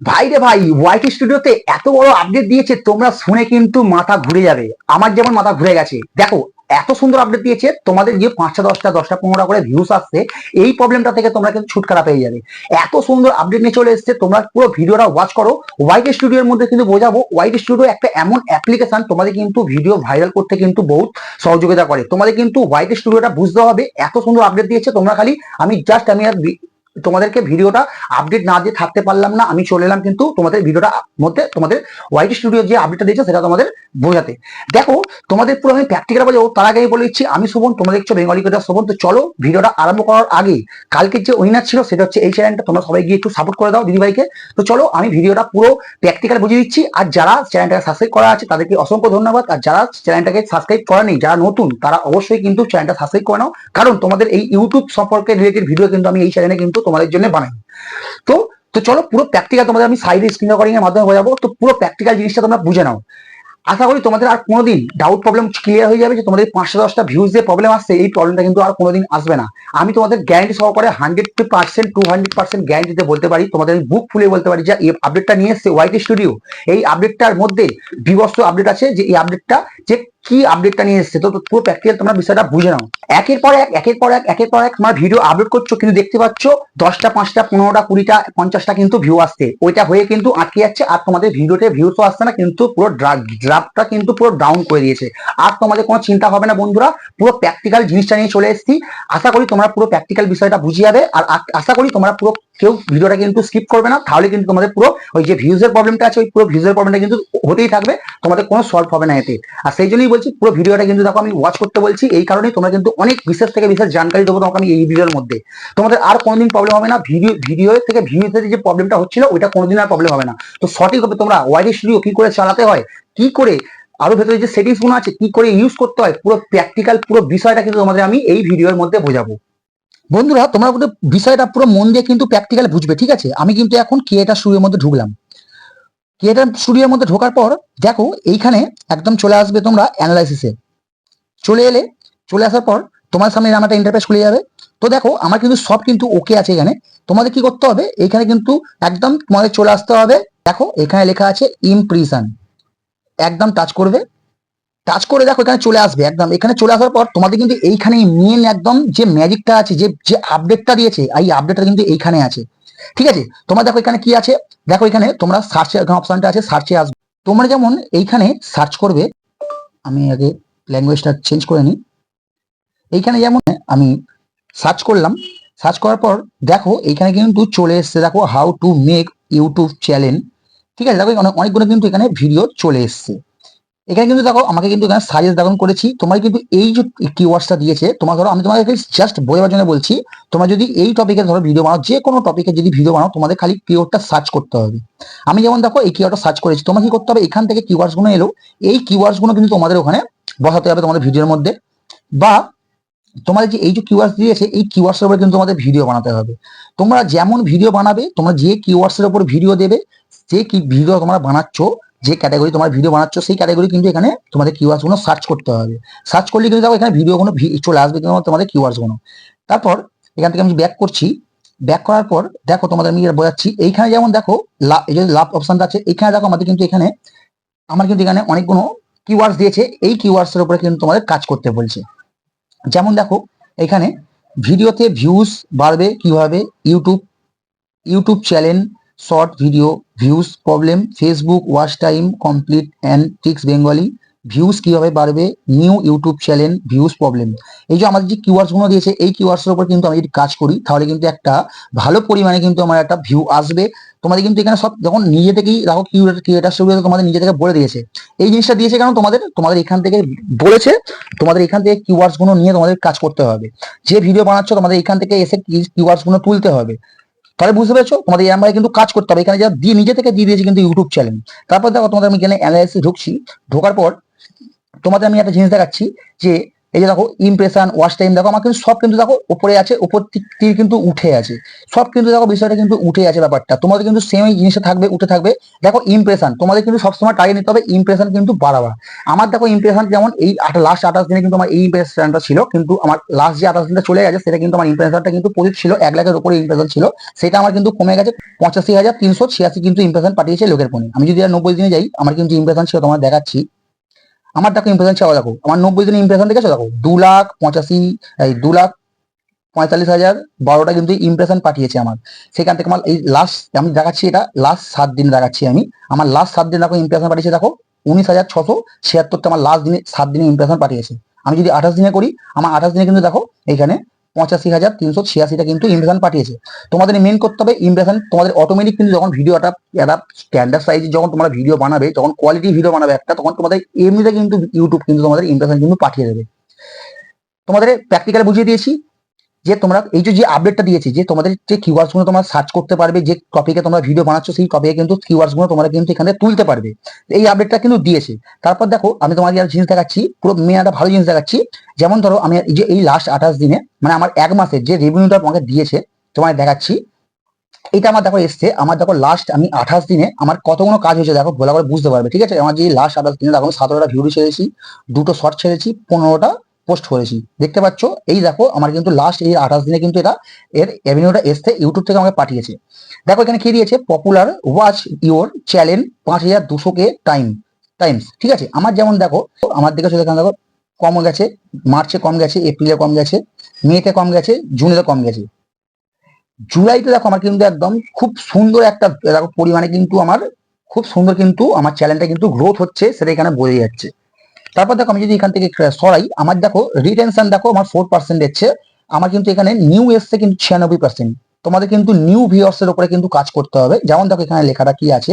ভাই রে ভাই ওয়াইটি স্টুডিওতে এত বড় আপডেট দিয়েছে, তোমরা শুনে কিন্তু মাথা ঘুরে যাবে। আমার যেমন মাথা ঘুরে গেছে। দেখো, এত সুন্দর আপডেট দিয়েছে, তোমাদের যে পাঁচটা, দশটা দশটা, পনেরোটা করে ভিউস আসছে, এই প্রবলেমটা থেকে তোমরা কিন্তু ছুটকারা পেয়ে যাবে। এত সুন্দর আপডেট নিয়ে চলে এসছে, তোমরা পুরো ভিডিওটা ওয়াচ করো। ওয়াইটি স্টুডিওর মধ্যে কিন্তু বোঝাবো ওয়াইটি স্টুডিও একটা এমন অ্যাপ্লিকেশন তোমাদের কিন্তু ভিডিও ভাইরাল করতে কিন্তু বহুত সহযোগিতা করে। তোমাদের কিন্তু ওয়াইটি স্টুডিওটা বুঝতে হবে, এত সুন্দর আপডেট দিয়েছে, তোমরা খালি, আমি জাস্ট আমি আর তোমাদেরকে ভিডিওটা আপডেট না দিয়ে থাকতে পারলাম না, আমি চলে এলাম কিন্তু তোমাদের ভিডিওটা মধ্যে তোমাদের ওয়াইটি স্টুডিও যে আপডেটটা দিয়েছে সেটা তোমাদের বোঝাতে। দেখো, তোমাদের পুরো আমি প্র্যাকটিক্যাল বোঝাবো, তার আগে বলে দিচ্ছি, আমি শোভন তোমরা দেখছ বেঙ্গলি কথা শোভন তো চলো ভিডিওটা আরম্ভ করার আগে কালকে যে উইনার ছিল সেটা হচ্ছে এই চ্যানেলটা তোমরা সবাই গিয়ে একটু সাপোর্ট করে দাও দিদিভাইকে। তো চলো, আমি ভিডিওটা পুরো প্র্যাকটিক্যাল বুঝিয়ে দিচ্ছি, আর যারা চ্যানেলটাকে সাবস্ক্রাইব করা আছে, তাদেরকে অসংখ্য ধন্যবাদ। আর যারা চ্যানেলটাকে সাবস্ক্রাইব করা নেই, যারা নতুন, তারা অবশ্যই কিন্তু চ্যানেলটা সাবস্ক্রাইব করে নাও। কারণ তোমাদের এই ইউটিউব সম্পর্কে রিলেটেড ভিডিও কিন্তু আমি এই চ্যানেলে কিন্তু তোমাদের জন্য বানাই। তো তো চলো পুরো প্র্যাকটিক্যাল তোমাদের আমি সাইডে স্ক্রিন রেকর্ডিং এর মাধ্যমে বোঝাবো। তো পুরো প্র্যাকটিক্যাল জিনিসটা তোমরা বুঝে নাও। আশা করি তোমাদের আর কোনোদিন ডাউট প্রবলেম ক্লিয়ার হয়ে যাবে যে তোমাদের পাঁচশো দশটা ভিউজ যে প্রবলেম আসছে, এই প্রবলেমটা কিন্তু আর কোনোদিন আসবে না। আমি তোমাদের গ্যারান্টি সহকারে hundred percent to hundred percent গ্যারান্টিতে বলতে পারি, তোমাদের আমি বুক ফুলে বলতে পারি যে এই আপডেটটা নিয়ে এসছে ওয়াইটি স্টুডিও এই আপডেটটার মধ্যে বিবস্ত আপডেট আছে যে এই আপডেটটা যে কি আপডেটটা নিয়ে এসছে। তো পুরো প্র্যাকটিক্যাল তোমরা বিষয়টা বুঝে নাও। একের পর এক, একের পর এক, একের পর এক তোমরা ভিডিও আপলোড করছ, কিন্তু দেখতে পাচ্ছ দশটা, পাঁচটা, পনেরোটা, কুড়িটা, পঞ্চাশটা কিন্তু ভিউ আসছে। ওইটা হয়ে কিন্তু আটকে যাচ্ছে, আর তোমাদের ভিডিওতে ভিউ তো আসছে না, কিন্তু পুরো ড্রাফটটা কিন্তু পুরো ডাউন করে দিয়েছে। আর তোমাদের কোনো চিন্তা হবে না বন্ধুরা, পুরো প্র্যাকটিক্যাল জিনিসটা নিয়ে চলে এসেছি। আশা করি তোমরা পুরো প্র্যাকটিক্যাল বিষয়টা বুঝিয়ে যাবে। আর আশা করি তোমরা পুরো কেউ ভিডিওটা কিন্তু স্কিপ করবে না। তাহলে কিন্তু তোমাদের পুরো ওই যে ভিউজের প্রবলেমটা আছে, ওই পুরো ভিউজের প্রবলেমটা কিন্তু হতেই থাকবে। তোমাদের কোনো সলভ হবে না এতে। আর সেই জন্যই বলছি, পুরো ভিডিওটা কিন্তু দেখো আমি ওয়াচ করতে বলছি। এই কারণেই তোমরা কিন্তু অনেক বিশেষ থেকে বিশেষ জানকারি দেবো তোমাকে আমি এই ভিডিওর মধ্যে। তোমাদের আর কোনোদিন প্রবলেম হবে না। ভিডিও ভিডিও থেকে ভিউতে যে প্রবলেমটা হচ্ছিল, ওইটা কোনোদিন আর প্রবলেম হবে না। তো সঠিক হবে তোমরা ওয়াইডি স্টুডিও কি করে চালাতে হয় কি করে আরও ভেতরে যে সেটিংসগুলো আছে, কি করে ইউজ করতে হয়, পুরো প্র্যাকটিক্যাল পুরো বিষয়টা কিন্তু তোমাদের আমি এই ভিডিওর মধ্যে বোঝাবো। বন্ধুরা, তোমরা কিন্তু বিষয়টা পুরো মন দিয়ে কিন্তু প্র্যাকটিক্যাল বুঝবে, ঠিক আছে? আমি কিন্তু এখন ক্রিয়েটার স্টুডিওর মধ্যে ঢুকলাম। ক্রিয়েটার স্টুডিওর মধ্যে ঢোকার পর, দেখো, এইখানে একদম চলে আসবে তোমরা অ্যানালাইসিসে চলে এলে, চলে আসার পর, তোমার সামনে আমার একটা ইন্টারফেস খুলে যাবে। তো দেখো, আমার কিন্তু সব কিন্তু ওকে আছে এখানে। তোমাদের কি করতে হবে? এইখানে কিন্তু একদম তোমাদের চলে আসতে হবে। দেখো, এখানে লেখা আছে ইমপ্রেশন একদম টাচ করবে। টাচ করে দেখো এখানে চলে আসবে, একদম। এখানে চলে আসার পর তোমাদের কিন্তু এইখানে মেন একদম যে ম্যাজিকটা আছে, যে যে আপডেটটা দিয়েছে এই আপডেটটা কিন্তু এইখানে আছে। ঠিক আছে? তোমার দেখো এখানে কি আছে? দেখো এখানে তোমরা সার্চে অপশনটা আছে সার্চে আসবে। তোমরা যেমন এইখানে সার্চ করবে, আমি আগে ল্যাঙ্গুয়েজটা চেঞ্জ করে নিই। এইখানে যেমন আমি সার্চ করলাম সার্চ করার পর দেখো এইখানে কিন্তু চলে এসছে, দেখো how to make YouTube channel ঠিক আছে? দেখো অনেক, অনেকগুলো কিন্তু এখানে ভিডিও চলে এসছে। এখানে কিন্তু দেখো, আমাকে কিন্তু এখানে সাজেস্ট দেখুন করেছি। তোমার কিন্তু এই যে কিওয়ার্ডসটা দিয়েছে, তোমার ধরো, আমি তোমাকে জাস্ট বোঝাবার জন্য বলছি, তোমরা যদি এই টপিকে ধরো ভিডিও বানাও, যে কোনো টপিকে যদি ভিডিও বানাও, তোমাদের খালি কিওয়ার্ডটা সার্চ করতে হবে। আমি যেমন দেখো, এই কিওয়ার্ডটা সার্চ করেছি, তোমার কি করতে হবে? এখান থেকে কিওয়ার্ডসগুলো এলো, এই কিওয়ার্ডসগুলো কিন্তু তোমাদের ওখানে বসাতে হবে তোমাদের ভিডিওর মধ্যে। বা তোমাদের যে এই যে কিওয়ার্ডস দিয়েছে, এই কিওয়ার্ডস এর উপর কিন্তু তোমাদের ভিডিও বানাতে হবে। তোমরা যেমন ভিডিও বানাবে, তোমরা যে কিওয়ার্ডস এর উপর ভিডিও দেবে যে কি ভিডিও তোমরা বানাচ্ছ, যে ক্যাটাগরি তোমার ভিডিও বানাচ্ছ, সেই ক্যাটাগরি কিন্তু এখানে তোমাদের কিওয়ার্ডসগুলো সার্চ করতে হবে। সার্চ করলে কিন্তু দেখো এখানে ভিডিও গুলো ভি- চলে আসবে কিন্তু তোমাদের কিওয়ার্ডসগুলো তারপর এখান থেকে আমি ব্যাক করছি। ব্যাক করার পর দেখো তোমাদের আমি বোঝাচ্ছি, এইখানে যেমন দেখো এই যে লাভ অপশনটা আছে, এইখানে দেখো আমাদের কিন্তু এখানে, আমার কিন্তু এখানে অনেকগুলো কিওয়ার্ডস দিয়েছে, এই কিওয়ার্ডস এর উপরে কিন্তু তোমাদের কাজ করতে বলছে। যেমন দেখো, এখানে ভিডিওতে ভিউজ বাড়বে কীভাবে? YouTube YouTube channel short video views problem Facebook watch time complete and ticks Bengali views কীভাবে বাড়বে new YouTube channel views problem এই যে আমাদের যে কিওয়ার্ডসগুলো দিয়েছে, এই কিওয়ার্ডস এর উপর কিন্তু আমি যদি কাজ করি, তাহলে কিন্তু একটা ভালো পরিমাণে কিন্তু আমার একটা ভিউ আসবে। তোমাদের কিন্তু এখানে সব যখন নিজে থেকেই দেখো ক্রিয়েটার স্টুডিও তোমাদের নিজে থেকে বলে দিয়েছে। এই জিনিসটা দিয়েছে কেন? তোমাদের তোমাদের এখান থেকে বলেছে, তোমাদের এখান থেকে কিওয়ার্ডসগুলো নিয়ে তোমাদের কাজ করতে হবে। যে ভিডিও বানাচ্ছ, তোমাদের এখান থেকে এসে কিওয়ার্ডসগুলো তুলতে হবে। তাহলে বুঝতে পেরেছ? তোমাদের ইএমআই ভাবে কিন্তু কাজ করতে হবে। এখানে যা দিয়ে নিজে থেকে দিয়ে দিয়েছে কিন্তু ইউটিউব চ্যানেল তারপর দেখো তোমাদের আমি এখানে অ্যানালাইসিস ঢুকছি। ঢোকার পর তোমাদের আমি একটা জিনিস দেখাচ্ছি যে এই যে দেখো ইমপ্রেশন ওয়াচ টাইম দেখো আমার কিন্তু সব কিন্তু দেখো উপরে আছে, উপর থেকে কিন্তু উঠে আছে। সব কিন্তু দেখো বিষয়টা কিন্তু উঠে আছে ব্যাপারটা। তোমাদের কিন্তু সেম এই জিনিসটা থাকবে, উঠে থাকবে। দেখো ইমপ্রেশন তোমাদের কিন্তু সবসময় টার্গেট নিতে হবে ইমপ্রেশন কিন্তু বাড়াবা আমার দেখো ইমপ্রেশন যেমন এই লাস্ট আঠাশ দিনে কিন্তু আমার এই ইমপ্রেশনটা ছিল, কিন্তু আমার লাস্ট যে আঠাশ দিনটা চলে গেছে, সেটা কিন্তু আমার ইমপ্রেশনটা কিন্তু প্রদীপ ছিল, এক লাখের উপরে ইমপ্রেশন ছিল। সেটা আমার কিন্তু কমে গেছে পঁচাশি হাজার তিনশো ছিয়াশি কিন্তু ইমপ্রেশন পাঠিয়েছে লোকের ফোনে আমি যদি নব্বই দিনে যাই, আমার কিন্তু ইমপ্রেশন ছিল তোমার দেখাচ্ছি। আমার দেখো ইমপ্রেশন চাওয়া দেখো। আমার নব্বই দিনের ইমপ্রেশন দেখেছ? দেখো, দু লাখ পঁচাশি, এই দু লাখ পঁয়তাল্লিশ হাজার বারোটা কিন্তু ইমপ্রেশন পাঠিয়েছে আমার। সেখান থেকে আমার এই লাস্ট আমি দেখাচ্ছি এটা লাস্ট সাত দিন দেখাচ্ছি আমি। আমার লাস্ট সাত দিন দেখো ইমপ্রেশন পাঠিয়েছে, দেখো, উনিশ হাজার ছশো ছিয়াত্তরটা আমার লাস্ট দিনে, সাত দিনে ইমপ্রেশন পাঠিয়েছে। আমি যদি আঠাশ দিনে করি, আমার আঠাশ দিনে কিন্তু দেখো এখানে পঁচাশি হাজার তিনশো ছিয়াশিটা কিন্তু ইমপ্রেশন পাঠিয়েছে। তোমাদের মেন করতে হবে ইমপ্রেশন তোমাদের অটোমেটিক কিন্তু যখন ভিডিওটা একটা স্ট্যান্ডার্ড সাইজে যখন তোমরা ভিডিও বানাবে যখন কোয়ালিটি ভিডিও বানাবে একটা, তখন তোমাদের এমনিতে কিন্তু ইউটিউব কিন্তু তোমাদের ইমপ্রেশন কিন্তু পাঠিয়ে দেবে। তোমাদের প্র্যাকটিক্যাল বুঝিয়ে দিয়েছি। যে তোমরা এই যে আপডেটটা দিয়েছি, যে তোমাদের যে কিওয়ার্ডসগুলো তোমরা সার্চ করতে পারবে, যে টপিকে তোমরা ভিডিও বানাচ্ছ, সেই টপিকে কিন্তু কিওয়ার্ডসগুলো তোমরা কিন্তু এখানে তুলতে পারবে। এই আপডেটটা কিন্তু দিয়েছে। তারপর দেখো, আমি তোমাকে আর জিনিস দেখাচ্ছি, পুরো মেয়ে একটা ভালো জিনিস দেখাচ্ছি। যেমন ধরো, আমি যে এই লাস্ট আঠাশ দিনে মানে আমার এক মাসের যে রেভিনিউটা আমাকে দিয়েছে তোমাকে দেখাচ্ছি। এটা আমার দেখো এসছে, আমার দেখো লাস্ট আমি আঠাশ দিনে আমার কতগুলো কাজ হয়েছে, দেখো ভালো করে বুঝতে পারবে, ঠিক আছে? আমার যে লাস্ট আঠাশ দিনে, দেখো সতেরোটা ভিডিও ছেড়েছি, দুটো শর্ট ছেড়েছি, পনেরোটা পোস্ট করেছি। দেখতে পাচ্ছ? এই দেখো, আমার কিন্তু লাস্ট এই আঠাশ দিনে কিন্তু এটা এর রেভিনিউটা এসছে ইউটিউব থেকে আমাকে পাঠিয়েছে। দেখো, এখানে কি দিয়েছে? পপুলার ওয়াচ ইওর চ্যানেল পাঁচ হাজার দুশো কে টাইম টাইমস ঠিক আছে? আমার যেমন দেখো, আমার দিকে চলে দেখো, কম গেছে মার্চে কম গেছে এপ্রিলে কম গেছে মেতে কম গেছে জুনেতে কম গেছে। জুলাইতে দেখো, আমার কিন্তু একদম খুব সুন্দর একটা, দেখো, পরিমাণে কিন্তু আমার, খুব সুন্দর কিন্তু আমার চ্যানেলটা কিন্তু গ্রোথ হচ্ছে, সেটা এখানে বোঝা যাচ্ছে। তারপর দেখো আমি যদি এখান থেকে সরাই, আমার দেখো রিটেনশন দেখো আমার ফোর পার্সেন্ট এসছে, আমার কিন্তু এখানে নিউ এসছে কিন্তু ছিয়ানব্বই পার্সেন্ট তোমাদের কিন্তু নিউ ভিউয়ার্স এর উপরে কিন্তু কাজ করতে হবে। যেমন দেখো এখানে লেখাটা কি আছে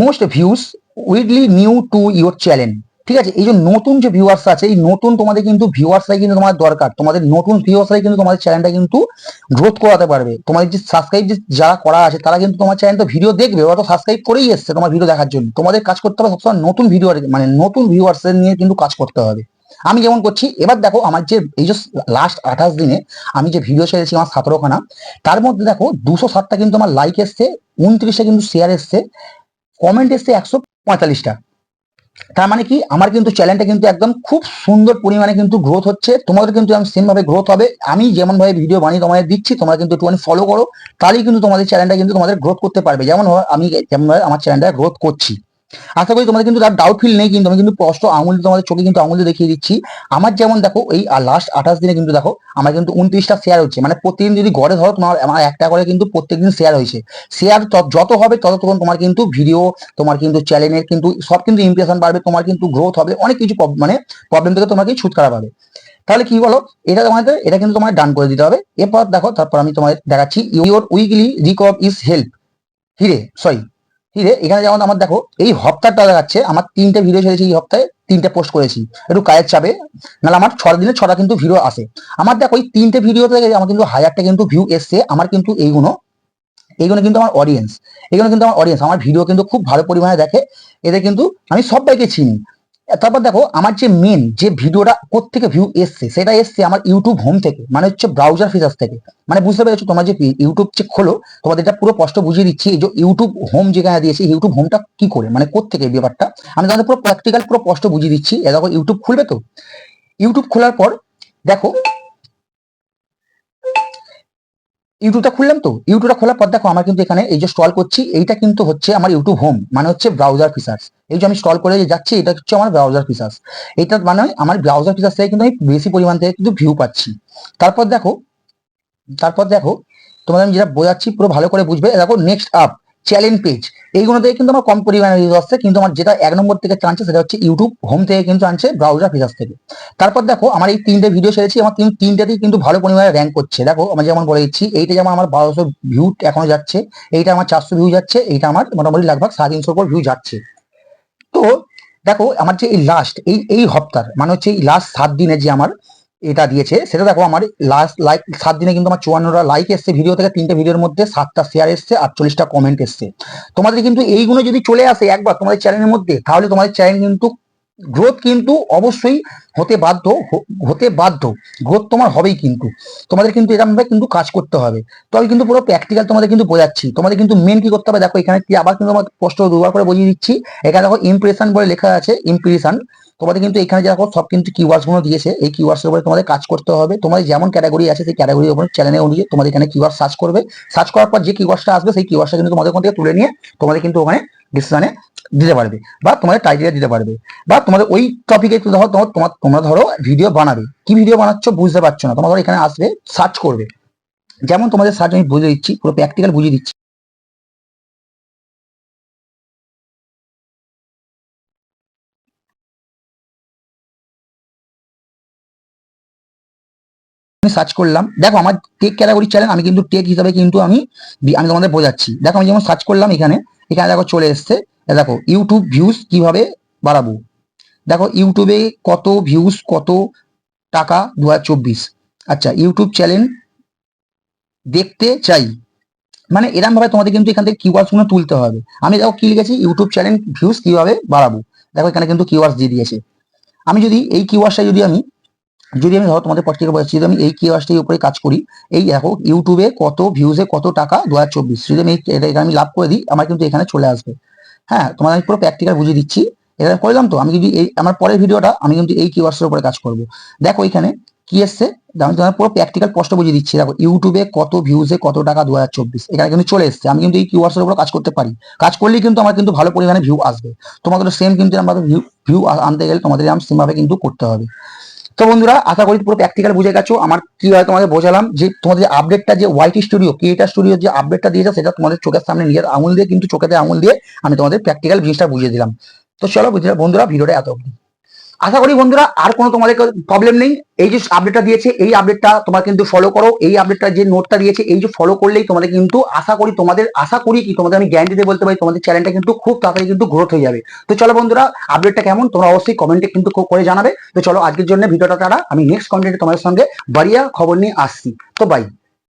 most views widely new to your channel ঠিক আছে? এই যে নতুন যে ভিউয়ার্স আছে, এই নতুন তোমাদের কিন্তু ভিউয়ার্সরাই কিন্তু তোমাদের দরকার। তোমাদের নতুন ভিউয়ার্সরাই কিন্তু তোমাদের চ্যানেলটা কিন্তু গ্রোথ করাতে পারবে। তোমাদের যে সাবস্ক্রাইব যে যারা করা আছে, তারা কিন্তু তোমার চ্যানেলটা ভিডিও দেখবে। ওরা তো সাবস্ক্রাইব করেই এসছে তোমার ভিডিও দেখার জন্য। তোমাদের কাজ করতে হবে সবসময় নতুন ভিডিও মানে নতুন ভিউয়ার্সের নিয়ে কিন্তু কাজ করতে হবে। আমি যেমন করছি, এবার দেখো আমার যে এই যে লাস্ট আঠাশ দিনে আমি যে ভিডিও ছেড়েছি আমার সতেরোখানা, তার মধ্যে দেখো দুশো সাতটা কিন্তু আমার লাইক এসছে, উনত্রিশটা কিন্তু শেয়ার এসছে কমেন্ট এসছে একশো পঁয়তাল্লিশটা। তার মানে কি? আমার কিন্তু চ্যানেলটা কিন্তু একদম খুব সুন্দর পরিমাণে কিন্তু গ্রোথ হচ্ছে। তোমাদের কিন্তু সেম ভাবে গ্রোথ হবে। আমি যেমন ভাবে ভিডিও বানিয়ে তোমাদের দিচ্ছি, তোমরা কিন্তু একটুখানি ফলো করো। তাহলেই কিন্তু তোমাদের চ্যানেলটা কিন্তু তোমাদের গ্রোথ করতে পারবে। যেমন আমি যেমন আমার চ্যানেলটা গ্রোথ করছি। আশা করি তোমাদের কিন্তু তার ডাউট ফিল নেই, কিন্তু আমি কিন্তু স্পষ্ট আঙুল তোমাদের চোখে কিন্তু আঙুল দেখিয়ে দিচ্ছি। আমার যেমন দেখো, এই লাস্ট আঠাশ দিনে কিন্তু দেখো, আমার কিন্তু উনত্রিশটা শেয়ার হচ্ছে। মানে প্রতিদিন যদি গড়ে ধরো, তোমার, আমার একটা করে কিন্তু প্রত্যেকদিন শেয়ার হয়েছে। শেয়ার যত হবে, তত তখন তোমার কিন্তু ভিডিও তোমার কিন্তু চ্যানেলের কিন্তু, সব কিন্তু ইমপ্রেশন বাড়বে, তোমার কিন্তু গ্রোথ হবে, অনেক কিছু মানে প্রবলেম থেকে তোমাকে ছুটকারা পাবে। তাহলে কি বলো? এটা তোমাদের এটা কিন্তু তোমার ডান করে দিতে হবে। এরপর দেখো, তারপর আমি তোমাদের দেখাচ্ছি your weekly recap is help here sorry এখানে যেমন আমার দেখো, এই হপ্তাহটা দেখাচ্ছে, আমার তিনটে ভিডিও ছেড়েছি এই হপ্তাহে তিনটে পোস্ট করেছি। একটু কাজের চাপে। নাহলে আমার ছটা দিনে ছটা কিন্তু ভিডিও আসে। আমার দেখো, এই তিনটে ভিডিও থেকে আমার কিন্তু হাজারটা কিন্তু ভিউ এসছে। আমার কিন্তু এইগুলো এইগুলো কিন্তু আমার অডিয়েন্স এগুলো কিন্তু আমার অডিয়েন্স আমার ভিডিও কিন্তু খুব ভালো পরিমাণে দেখে। এদের কিন্তু আমি সবাইকে চিনি। তারপর দেখো, আমার যে মেন যে ভিডিওটা থেকে ভিউ এসছে, সেটা এসছে আমার ইউটিউব হোম থেকে মানে হচ্ছে ব্রাউজার ফিচার্স থেকে। মানে বুঝতে পেরেছ তোমার যে ইউটিউব যে খোলো, তোমাদের এটা পুরো স্পষ্ট বুঝিয়ে দিচ্ছি, এই যে ইউটিউব হোম যেখানে দিয়েছে ইউটিউব হোমটা কি করে মানে থেকে এই ব্যাপারটা? আমি তোমাদের পুরো প্র্যাকটিক্যাল পুরো কষ্ট বুঝিয়ে দিচ্ছি। এ দেখো ইউটিউব খুলবে তো? ইউটিউব খোলার পর, দেখো ইউটিউবটা খুললাম তো, ইউটিউবটা খোলার পর দেখো আমার কিন্তু এখানে এই যে স্টল করছি, এইটা কিন্তু হচ্ছে আমার ইউটিউব হোম মানে হচ্ছে ব্রাউজার ফিচার্স এই যে আমি স্টল করে যাচ্ছি, এটা হচ্ছে আমার ব্রাউজার ফিচার্স এটা মানে আমার ব্রাউজার ফিচার্স থেকে কিন্তু আমি বেশি পরিমাণ থেকে কিন্তু ভিউ পাচ্ছি। তারপর দেখো তারপর দেখো, তোমাদের আমি যেটা বোঝাচ্ছি, পুরো ভালো করে বুঝবে। দেখো নেক্সট আপ চ্যালেঞ্জ পেজ এইগুলো থেকে কিন্তু আমার কম পরিমাণে ভিউজ আসছে, কিন্তু আমার যেটা এক নম্বর থেকে টানছে সেটা হচ্ছে ইউটিউব হোম থেকে কিন্তু আনছে ব্রাউজার ফিচার্স থেকে। তারপর দেখো, আমার এই তিনটে ভিডিও সেরেছি আমার তিন তিনটাতেই কিন্তু ভালো পরিমাণে র্যাঙ্ক করছে। দেখো, আমি যেমন বলে দিচ্ছি, এইটা যেমন আমার বারোশো ভিউ এখনও যাচ্ছে, এইটা আমার চারশো ভিউ যাচ্ছে, এইটা আমার মোটামুটি লাগভাগ সাড়ে তিনশোর উপর ভিউ যাচ্ছে। তো দেখো, আমার যে এই লাস্ট এই এই হপ্তার মানে হচ্ছে এই লাস্ট সাত দিনে যে আমার এটা দিয়েছে। সেটা দেখো আমার লাস্ট লাইক সাত দিনে কিন্তু আমার চুয়ান্নটা লাইক এসছে ভিডিও থেকে, তিনটে ভিডিওর মধ্যে সাতটা শেয়ার এসছে আটচল্লিশটা কমেন্ট এসছে। তোমাদের কিন্তু এইগুলো যদি চলে আসে একবার তোমাদের চ্যানেলের মধ্যে, তাহলে তোমাদের চ্যানেল কিন্তু গ্রোথ কিন্তু অবশ্যই হতে বাধ্য হতে বাধ্য। গ্রোথ তোমার হবেই কিন্তু। তোমাদের কিন্তু এরকম ভাবে কিন্তু কাজ করতে হবে। তো আমি কিন্তু পুরো প্র্যাকটিক্যাল তোমাদের কিন্তু বোঝাচ্ছি। তোমাদের কিন্তু মেন কি করতে হবে দেখো, এখানে কি আবার কিন্তু আমার স্পষ্ট দুবার করে বুঝিয়ে দিচ্ছি। এখানে দেখো ইমপ্রেশন বলে লেখা আছে ইমপ্রেশন তোমাদের কিন্তু এখানে দেখো, সব কিন্তু কিওয়ার্ডসগুলো দিয়েছে। এই কিওয়ার্ডস উপরে তোমাদের কাজ করতে হবে। তোমাদের যেমন ক্যাটাগরি আছে, সেই ক্যাটাগরির উপরে চ্যানেলে অনুযায়ী তোমাদের এখানে কিওয়ার্ড সার্চ করবে। সার্চ করার পর যে কিওয়ার্ডসটা আসবে, সেই কিওয়ার্ডসটা কিন্তু তোমাদের ওখান থেকে তুলে নিয়ে তোমাদের কিন্তু ওখানে ডিসিশনে দিতে পারবে বা তোমাদের টাইটেলে দিতে পারবে। বা তোমাদের ওই টপিকে ধরো তোমার তোমার তোমরা ধরো ভিডিও বানাবে। কি ভিডিও বানাচ্ছ বুঝতে পারছ না। তোমরা ধরো এখানে আসবে সার্চ করবে। যেমন তোমাদের সার্চ আমি বুঝে দিচ্ছি, পুরো প্র্যাকটিক্যাল বুঝিয়ে দিচ্ছি। সার্চ করলাম। দেখো আমার টেক ক্যাটাগরি চ্যানেল আমি কিন্তু টেক হিসাবে কিন্তু আমি আমি তোমাদের বোঝাচ্ছি। দেখো আমি যেমন সার্চ করলাম এখানে এখানে দেখো চলে এসছে। দেখো ইউটিউব ভিউজ কীভাবে বাড়াবো? দেখো ইউটিউবে কত ভিউজ কত টাকা? দু হাজার চব্বিশ। আচ্ছা ইউটিউব চ্যানেল দেখতে চাই। মানে এরকম ভাবে তোমাদের কিন্তু এখান থেকে কিওয়ার্ডসগুলো তুলতে হবে। আমি দেখো কি লিখেছি? ইউটিউব চ্যানেল ভিউজ কীভাবে বাড়াবো? দেখো এখানে কিন্তু কিওয়ার্ডস দিয়ে দিয়েছে। আমি যদি এই কিওয়ার্ডসটা যদি আমি যদি আমি ধরো তোমাদের পত্রিকা বলছি যদি আমি এই কিওয়ার্ডসটির উপরে কাজ করি, এই দেখো ইউটিউবে কত ভিউজে কত টাকা? দু হাজার চব্বিশ। যদি আমি এটা আমি লাভ করে দিই, আমার কিন্তু এখানে চলে আসবে। হ্যাঁ তোমাদের আমি পুরো প্র্যাকটিক্যাল বুঝিয়ে দিচ্ছি। এটা করলাম তো, আমি যদি এই, আমার পরের ভিডিওটা আমি কিন্তু এই কিওয়ার্ডস এর উপরে কাজ করব। দেখো এখানে কি এসছে? আমি তোমার পুরো প্র্যাকটিক্যাল স্পষ্ট বুঝিয়ে দিচ্ছি। দেখো ইউটিউবে কত ভিউজে কত টাকা দু হাজার চব্বিশ? এখানে কিন্তু চলে এসছে। আমি কিন্তু এই কিওয়ার্ডস এর উপরে কাজ করতে পারি। কাজ করলেই কিন্তু আমার কিন্তু ভালো পরিমাণে ভিউ আসবে। তোমাদের সেম কিন্তু আমাদের ভিউ ভিউ আনতে গেলে তোমাদের আমি সেম ভাবে কিন্তু করতে হবে। তো বন্ধুরা, আশা করি পুরো প্র্যাকটিক্যাল বুঝে গেছো। আমার কি হয় তোমাদের বোঝালাম যে তোমাদের যে আপডেটটা যে ওয়াইটি স্টুডিও ক্রিয়েটার স্টুডিও যে আপডেটটা দিয়েছে, সেটা তোমাদের চোখের সামনে নিজের আঙুল দিয়ে, কিন্তু চোখেতে আঙুল দিয়ে আমি তোমাদের প্র্যাকটিক্যাল জিনিসটা বুঝিয়ে দিলাম। তো চলো বন্ধুরা ভিডিওটা এত অবধি। আশা করি বন্ধুরা আর কোনো তোমাদের প্রবলেম নেই। এই যে আপডেটটা দিয়েছে, এই আপডেটটা তোমরা কিন্তু ফলো করো। এই আপডেটটা যে নোটটা দিয়েছে, এই যে ফলো করলেই তোমাদের কিন্তু আশা করি তোমাদের, আশা করি কি তোমাদের আমি গ্যারান্টি দিয়ে বলতে পারি, তোমাদের চ্যানেলটা কিন্তু খুব তাড়াতাড়ি কিন্তু গ্রোথ হয়ে যাবে। তো চলো বন্ধুরা আপডেটটা কেমন তোমরা অবশ্যই কমেন্টে কিন্তু করে জানাবে। তো চলো আজকের জন্য ভিডিওটা তারা আমি নেক্সট কন্টেন্টে তোমাদের সঙ্গে বাড়িয়া খবর নিয়ে আসছি। তো বাই